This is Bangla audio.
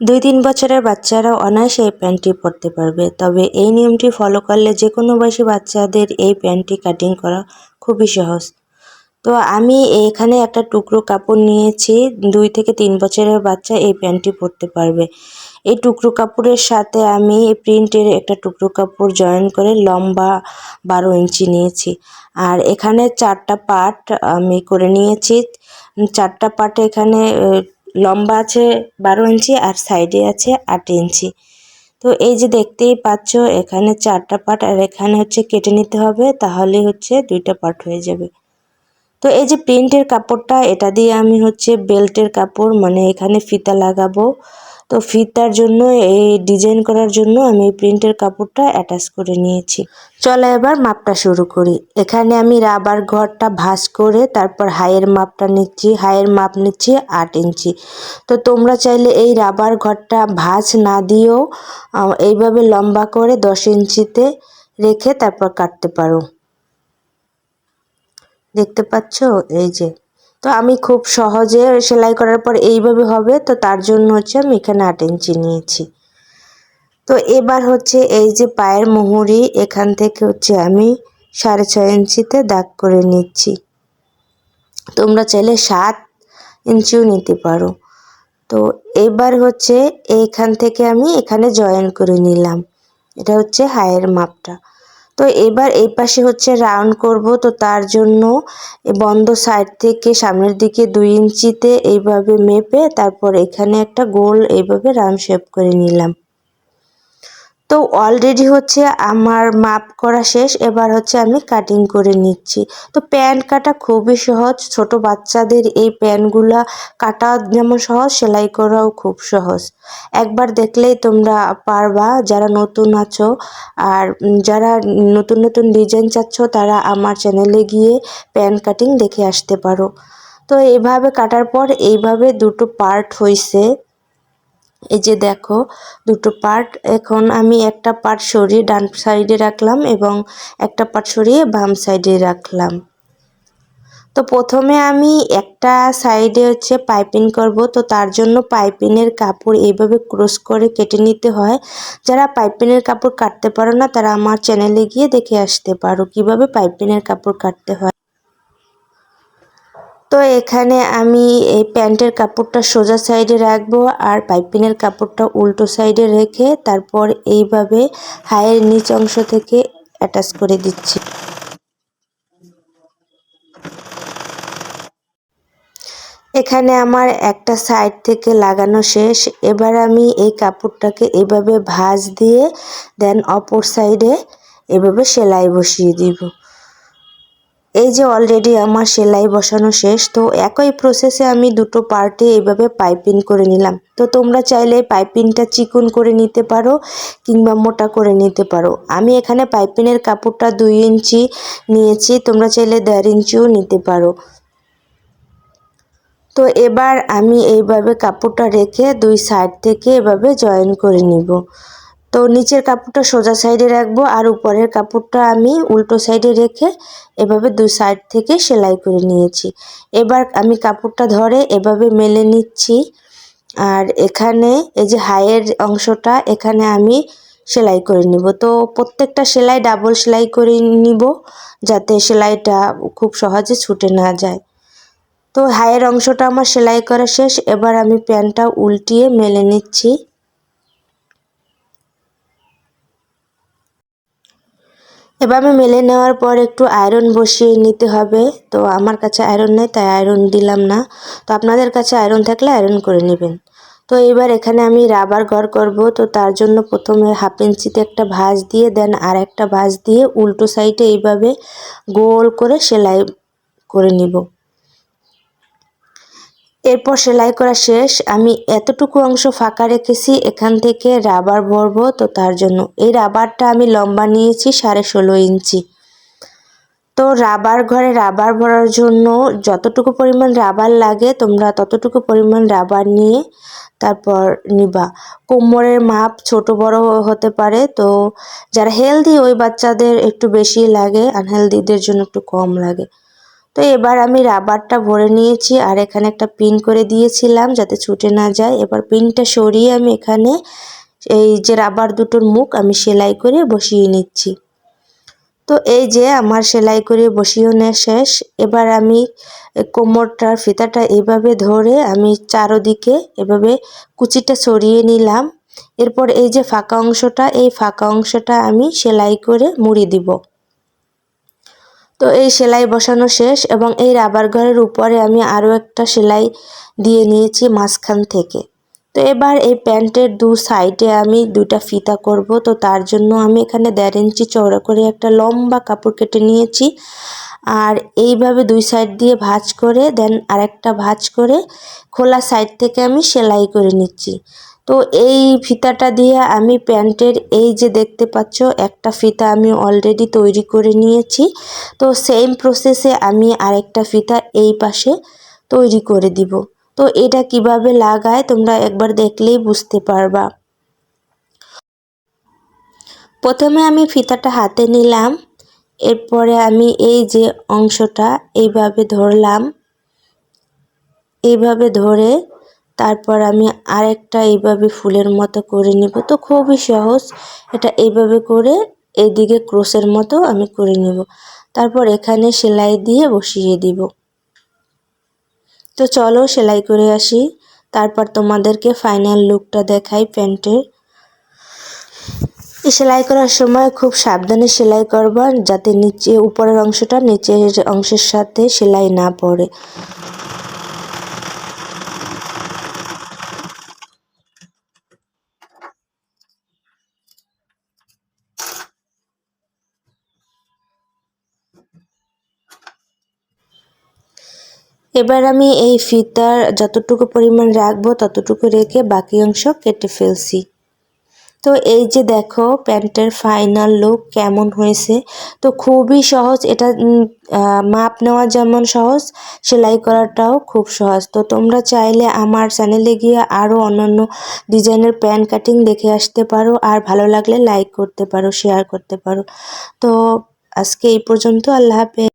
দুই তিন বছরের বাচ্চারা অনায়াসে এই প্যান্টটি পরতে পারবে। তবে এই নিয়মটি ফলো করলে যে কোনো বয়সী বাচ্চাদের এই প্যান্টটি কাটিং করা খুবই সহজ। তো আমি এখানে একটা টুকরো কাপড় নিয়েছি, দুই থেকে তিন বছরের বাচ্চা এই প্যান্টটি পরতে পারবে। এই টুকরো কাপড়ের সাথে আমি এই প্রিন্টের একটা টুকরো কাপড় জয়েন করে লম্বা বারো ইঞ্চি নিয়েছি। আর এখানে চারটা পার্ট আমি করে নিয়েছি। চারটা পার্টে এখানে লম্বা আছে বারো ইঞ্চি আর সাইডে আছে আট ইঞ্চি। তো এই যে দেখতেই পাচ্ছ, এখানে চারটা পার্ট আর এখানে হচ্ছে কেটে নিতে হবে, তাহলে হচ্ছে দুইটা পার্ট হয়ে যাবে। তো এই যে প্রিন্টের কাপড়টা, এটা দিয়ে আমি হচ্ছে বেল্টের কাপড় মানে এখানে ফিতা লাগাবো। তো ফিতার জন্য, এই ডিজাইন করার জন্য আমি প্রিন্টের কাপড়টা অ্যাটাচ করে নিয়েছি। চলো এবার মাপটা শুরু করি। এখানে আমি রাবার ঘরটা ভাঁজ করে তারপর হাইয়ের মাপটা নিচ্ছি। হাইয়ের মাপ নিচ্ছি আট ইঞ্চি। তো তোমরা চাইলে এই রাবার ঘরটা ভাঁজ না দিয়েও এইভাবে লম্বা করে দশ ইঞ্চিতে রেখে তারপর কাটতে পারো। দেখতে পাচ্ছ? এই যে তো আমি খুব সহজে সেলাই করার পর এইভাবে হবে, তো তার জন্য হচ্ছে আমি এখানে আট ইঞ্চি নিয়েছি। তো এবার হচ্ছে এই যে পায়ের মুহুরি, এখান থেকে হচ্ছে আমি সাড়ে ছয় ইঞ্চিতে দাগ করে নিচ্ছি। তোমরা চাইলে সাত ইঞ্চিও নিতে পারো। তো এবার হচ্ছে এইখান থেকে আমি এখানে জয়েন করে নিলাম। এটা হচ্ছে হায়ের মাপটা। তো এবার এই পাশে হচ্ছে রাউন্ড করব, তো তার জন্য বন্ধ সাইড থেকে সামনের দিকে দুই ইঞ্চিতে এইভাবে মেপে তারপর এখানে একটা গোল এইভাবে রাউন্ড শেপ করে নিলাম। তো অলরেডি হচ্ছে আমার মাপ করা শেষ, এবার হচ্ছে আমি কাটিং করে নিচ্ছি। তো প্যান্ট কাটা খুবই সহজ, ছোট বাচ্চাদের এই প্যান্টগুলা কাটা যেমন সহজ, সেলাই করাও খুব সহজ। একবার দেখলেই তোমরা পারবা, যারা নতুন আছো আর যারা নতুন নতুন ডিজাইন চাচ্ছ, তারা আমার চ্যানেলে গিয়ে প্যান্ট কাটিং দেখে আসতে পারো। তো এইভাবে কাটার পর এইভাবে দুটো পার্ট হয়েছে এই যে দেখো, দুটো পার্ট। এখন আমি একটা পার্ট সরিয়ে ডান সাইডে রাখলাম এবং একটা পার্ট সরিয়ে বাম সাইডে রাখলাম। তো প্রথমে আমি একটা সাইডে হচ্ছে পাইপিং করব। তো তার জন্য পাইপিনের কাপড় এইভাবে ক্রস করে কেটে নিতে হয়। যারা পাইপিনের কাপড় কাটতে পারো না, তারা আমার চ্যানেলে গিয়ে দেখে আসতে পারো কীভাবে পাইপিনের কাপড় কাটতে হয়। তো এখানে আমি এই প্যান্টের কাপড়টা সোজা সাইডে রাখব আর পাইপিনের কাপড়টা উল্টো সাইডে রেখে তারপর এইভাবে হায়ের নিচ অংশ থেকে অ্যাটাচ করে দিচ্ছি। এখানে আমার একটা সাইড থেকে লাগানো শেষ। এবার আমি এই কাপড়টাকে এভাবে ভাঁজ দিয়ে দেন অপর সাইডে এভাবে সেলাই বসিয়ে দিব। এই যে অলরেডি আমার সেলাই বসানো শেষ, তো একই প্রসেসে আমি দুটো পার্টে এইভাবে পাইপিং করে নিলাম। তো তোমরা চাইলে পাইপিংটা চিকন করে নিতে পারো কিংবা মোটা করে নিতে পারো। আমি এখানে পাইপিনের কাপড়টা দুই ইঞ্চি নিয়েছি, তোমরা চাইলে দেড় ইঞ্চিও নিতে পারো। তো এবার আমি এইভাবে কাপড়টা রেখে দুই সাইড থেকে এভাবে জয়েন করে নিব। তো নিচের কাপড়টা সোজা সাইডে রাখব আর উপরের কাপড়টা আমি উল্টো সাইডে রেখে এভাবে দু সাইড থেকে সেলাই করে নিয়েছি। এবার আমি কাপড়টা ধরে এভাবে মেলে নিচ্ছি আর এখানে এই যে হাইয়ের অংশটা এখানে আমি সেলাই করে নিব। তো প্রত্যেকটা সেলাই ডাবল সেলাই করে নিব যাতে সেলাইটা খুব সহজে ছুটে না যায়। তো হাইয়ের অংশটা আমার সেলাই করা শেষ। এবার আমি প্যান্টটা উল্টিয়ে মেলে নিচ্ছি। এভাবে মেলে নেওয়ার পর একটু আয়রন বসিয়ে নিতে হবে। তো আমার কাছে আয়রন নেই, তাই আয়রন দিলাম না। তো আপনাদের কাছে আয়রন থাকলে আয়রন করে নেবেন। তো এবার এখানে আমি রাবার ঘর করব। তো তার জন্য প্রথমে হাফ ইঞ্চিতে একটা ভাঁজ দিয়ে দেন আর একটা ভাঁজ দিয়ে উল্টো সাইডে এইভাবে গোল করে সেলাই করে নিব। এরপর সেলাই করা শেষ। আমি এতটুকু অংশ ফাঁকা রেখেছি, এখান থেকে রাবার ভরবো। তো তার জন্য এই রাবারটা আমি লম্বা নিয়েছি সাড়ে ষোলো ইঞ্চি। তো রাবার ঘরে রাবার ভরার জন্য যতটুকু পরিমাণ রাবার লাগে, তোমরা ততটুকু পরিমাণ রাবার নিয়ে তারপর নিবা। কোমরের মাপ ছোট বড় হতে পারে। তো যারা হেলদি, ওই বাচ্চাদের একটু বেশি লাগে, আনহেলদিদের জন্য একটু কম লাগে। তো এবার আমি রাবারটা ভরে নিয়েছি আর এখানে একটা পিন করে দিয়েছিলাম যাতে ছুটে না যায়। এবার পিনটা সরিয়ে আমি এখানে এই যে রাবার দুটোর মুখ আমি সেলাই করে বসিয়ে নিচ্ছি। তো এই যে আমার সেলাই করে বসিয়ে নেওয়া শেষ, এবার আমি কোমরটার ফিতাটা এভাবে ধরে আমি চারোদিকে এভাবে কুচিটা সরিয়ে নিলাম। এরপর এই যে ফাঁকা অংশটা, এই ফাঁকা অংশটা আমি সেলাই করে মুড়ি দিব। তো এই সেলাই বসানো শেষ এবং এই রাবার ঘরের উপরে আমি আরও একটা সেলাই দিয়ে নিয়েছি মাঝখান থেকে। তো এবার এই প্যান্টের দু সাইডে আমি দুটা ফিতা করব। তো তার জন্য আমি এখানে দেড় ইঞ্চি চওড়া করে একটা লম্বা কাপড় কেটে নিয়েছি। আর এইভাবে দুই সাইড দিয়ে ভাঁজ করে, দেন আরেকটা ভাঁজ করে খোলা সাইড থেকে আমি সেলাই করে নিচ্ছি। তো এই ফিতাটা দিয়ে আমি প্যান্টের এই যে দেখতে পাচ্ছ, একটা ফিতা আমি অলরেডি তৈরি করে নিয়েছি। তো সেম প্রসেসে আমি আরেকটা ফিতা এই পাশে তৈরি করে দিব। তো এটা কীভাবে লাগায় তোমরা একবার দেখলেই বুঝতে পারবা। প্রথমে আমি ফিতাটা হাতে নিলাম, এরপরে আমি এই যে অংশটা এইভাবে ধরলাম। এইভাবে ধরে তারপর আমি আরেকটা এইভাবে ফুলের মতো করে নিব। তো খুবই সহজ। এটা এইভাবে করে এইদিকে ক্রোসের মতো আমি করে নিব। তারপর এখানে সেলাই দিয়ে বসিয়ে দিব। তো চলো সেলাই করে আসি। তারপর তোমাদেরকে ফাইনাল লুকটা দেখাই প্যান্টের। সেলাই করার সময় খুব সাবধানে সেলাই করবা যাতে নিচে উপরের অংশটা নিচের অংশের সাথে সেলাই না পড়ে। এবার আমি এই ফিতার যতটুকু পরিমাণ রাখব, ততটুকু রেখে বাকি অংশ কেটে ফেলছি। তো এই যে দেখো, প্যান্টের ফাইনাল লুক কেমন হয়েছে। তো খুবই সহজ, এটা মাপ নেওয়া যেমন সহজ, সেলাই করাটাও খুব সহজ। তো তোমরা চাইলে আমার চ্যানেলে গিয়ে আরও অন্যান্য ডিজাইনের প্যান্ট কাটিং দেখে আসতে পারো, আর ভালো লাগলে লাইক করতে পারো শেয়ার করতে পারো। তো আজকে এই পর্যন্ত, আল্লাহ হাফেজ।